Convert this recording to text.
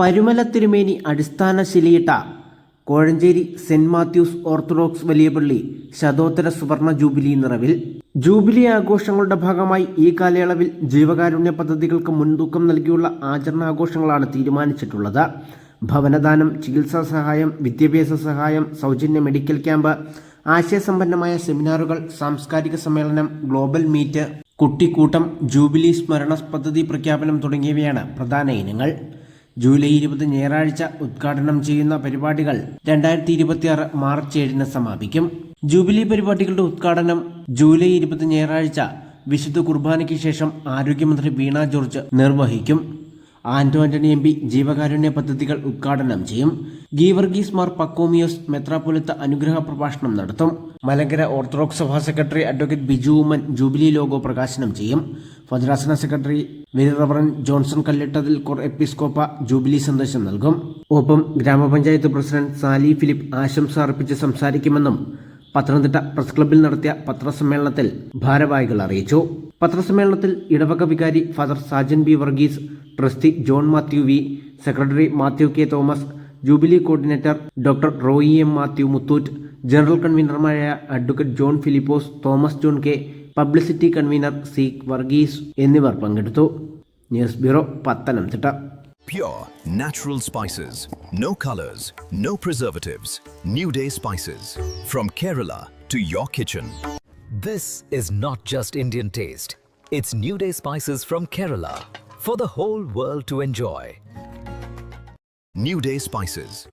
പരുമല തിരുമേനി അടിസ്ഥാന ശിലയിട്ട കോഴഞ്ചേരി സെന്റ് മാത്യൂസ് ഓർത്തഡോക്സ് വലിയ പള്ളി ശതോത്തര സുവർണ ജൂബിലി നിറവിൽ. ജൂബിലി ആഘോഷങ്ങളുടെ ഭാഗമായി ഈ കാലയളവിൽ ജീവകാരുണ്യ പദ്ധതികൾക്ക് മുൻതൂക്കം നൽകിയുള്ള ആചരണാഘോഷങ്ങളാണ് തീരുമാനിച്ചിട്ടുള്ളത്. ഭവനദാനം ചികിത്സാ സഹായം വിദ്യാഭ്യാസ സഹായം സൗജന്യ മെഡിക്കൽ ക്യാമ്പ് ആശയസമ്പന്നമായ സെമിനാറുകൾ സാംസ്കാരിക സമ്മേളനം ഗ്ലോബൽ മീറ്റ് കുട്ടിക്കൂട്ടം ജൂബിലി സ്മരണ പദ്ധതി പ്രഖ്യാപനം തുടങ്ങിയവയാണ് പ്രധാന ഇനങ്ങൾ. ജൂലൈ ഇരുപത് ഞായറാഴ്ച ഉദ്ഘാടനം ചെയ്യുന്ന പരിപാടികൾ രണ്ടായിരത്തി ഇരുപത്തിയാറ് മാർച്ച് ഏഴിന് സമാപിക്കും. ജൂബിലി പരിപാടികളുടെ ഉദ്ഘാടനം ജൂലൈ ഇരുപത് ഞായറാഴ്ച വിശുദ്ധ കുർബാനയ്ക്ക് ശേഷം ആരോഗ്യമന്ത്രി വീണ ജോർജ് നിർവഹിക്കും. ആന്റോ ആന്റണി എം പി ജീവകാരുണ്യ പദ്ധതികൾ ഉദ്ഘാടനം ചെയ്യും. ഗീവർഗീസ് മാർ പക്കോമിയോസ് മെത്രാപൊലിത്ത അനുഗ്രഹ പ്രഭാഷണം നടത്തും. മലങ്കര ഓർത്തഡോക്സ് സഭാ secretary advocate Biju Oommen jubilee logo പ്രകാശനം ചെയ്യും. ഭദ്രാസന secretary very reverend Johnson Kallittathil core എപ്പിസ്കോപ്പ ജൂബിലി സന്ദേശം നൽകും. ഒപ്പം ഗ്രാമപഞ്ചായത്ത് പ്രസിഡന്റ് സാലി ഫിലിപ്പ് ആശംസ അർപ്പിച്ച് സംസാരിക്കുമെന്നും പത്തനംതിട്ട പ്രസ് ക്ലബ്ബിൽ നടത്തിയ പത്രസമ്മേളനത്തിൽ ഭാരവാഹികൾ അറിയിച്ചു. പത്രസമ്മേളനത്തിൽ ഇടവക വികാരി father Sajan B Varghese trustee John Mathew V secretary Mathew K Thomas jubilee coordinator doctor Roy M Mathew Muthoot general കൺവീനർമാരായ advocate John Philipose Thomas John K publicity convener C Varghese എന്നിവർ പങ്കെടുത്തു news bureau Pathanamthitta Pure natural spices, no colors, no preservatives. New Day spices from Kerala to your kitchen. This is not just Indian taste. It's New Day spices from Kerala for the whole world to enjoy. New Day spices.